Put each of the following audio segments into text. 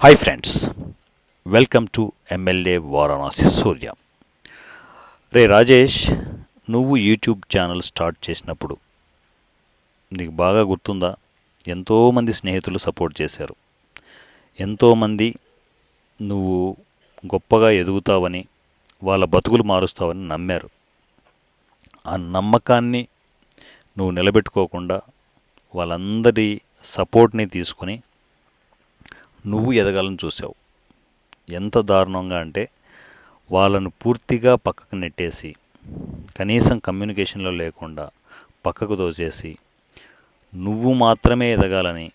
Hi friends welcome to MLA Varanasi Surya రే రాజేష్ నువ్వు YouTube channel start చేసినప్పుడు నీకు బాగా గుర్తుందా? ఎంతోమంది స్నేహితులు సపోర్ట్ చేశారు. ఎంతోమంది నువ్వు గొప్పగా ఎదుగుతావని వాళ్ళ బతుకులు మారుస్తావని నమ్మారు. ఆ నమ్మకాన్ని నువ్వు నిలబెట్టుకోకుండా వాళ్ళందరి సపోర్ట్ని తీసుకొని నువ్వు ఎదగాలని చూసావు. ఎంత దారుణంగా అంటే వాళ్ళను పూర్తిగా పక్కకు నెట్టేసి కనీసం కమ్యూనికేషన్లో లేకుండా పక్కకు దోచేసి నువ్వు మాత్రమే ఎదగాలని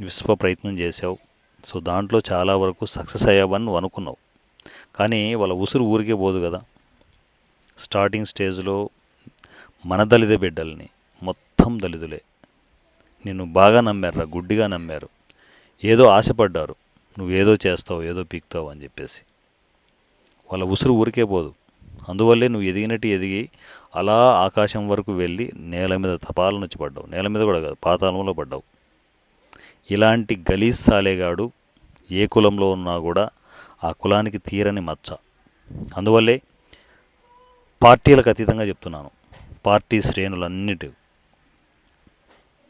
విశ్వ ప్రయత్నం చేసావు సో దాంట్లో చాలా వరకు సక్సెస్ అయ్యావని నువ్వు అనుకున్నావు. కానీ వాళ్ళ ఉసురు ఊరికే పోదు కదా. స్టార్టింగ్ స్టేజ్లో మన దళిత బిడ్డల్ని మొత్తం దళితులే. నిన్ను బాగా నమ్మారు గుడ్డిగా నమ్మారు. ఏదో ఆశపడ్డారు. నువ్వేదో చేస్తావు ఏదో పీక్తావు అని చెప్పేసి. వాళ్ళ ఉసురు ఊరికే పోదు. అందువల్లే నువ్వు ఎదిగినట్టు ఎదిగి అలా ఆకాశం వరకు వెళ్ళి నేల మీద తపాలను వచ్చి పడ్డావు. నేల మీద కూడా కాదు పాతాళంలో పడ్డావు. ఇలాంటి గలీజ్ సాలేగాడు ఏ కులంలో ఉన్నా కూడా ఆ కులానికి తీరని మచ్చ. అందువల్లే పార్టీలకు అతీతంగా చెప్తున్నాను. పార్టీ శ్రేణులన్నిటి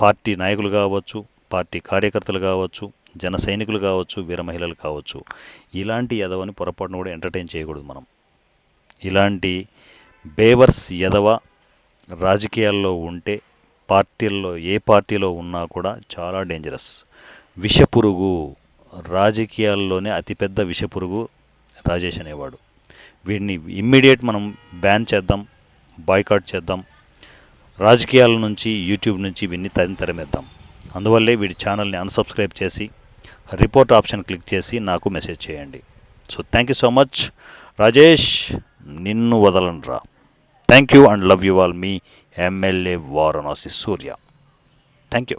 పార్టీ నాయకులు కావచ్చు పార్టీ కార్యకర్తలు కావచ్చు జన సైనికులు కావచ్చు వీర మహిళలు కావచ్చు ఇలాంటి యదవని పొరపాటును కూడా ఎంటర్టైన్ చేయకూడదు మనం. ఇలాంటి బేవర్స్ యదవ రాజకీయాల్లో ఉంటే పార్టీల్లో ఏ పార్టీలో ఉన్నా కూడా చాలా డేంజరస్ విషపురుగు రాజకీయాల్లోనే అతిపెద్ద విషపురుగు రాజేష్ అనేవాడు. వీడిని ఇమ్మీడియట్ మనం బ్యాన్ చేద్దాం బాయ్కాట్ చేద్దాం రాజకీయాల నుంచి యూట్యూబ్ నుంచి వీడిని తరితరమేద్దాం అందువల్లే వీడి ఛానల్ని అన్సబ్స్క్రైబ్ చేసి రిపోర్ట్ ఆప్షన్ క్లిక్ చేసి నాకు మెసేజ్ చేయండి. So thank you so much Rajesh నిన్ను వదలనరా thank you and love you all me MLA Varanasi Surya thank you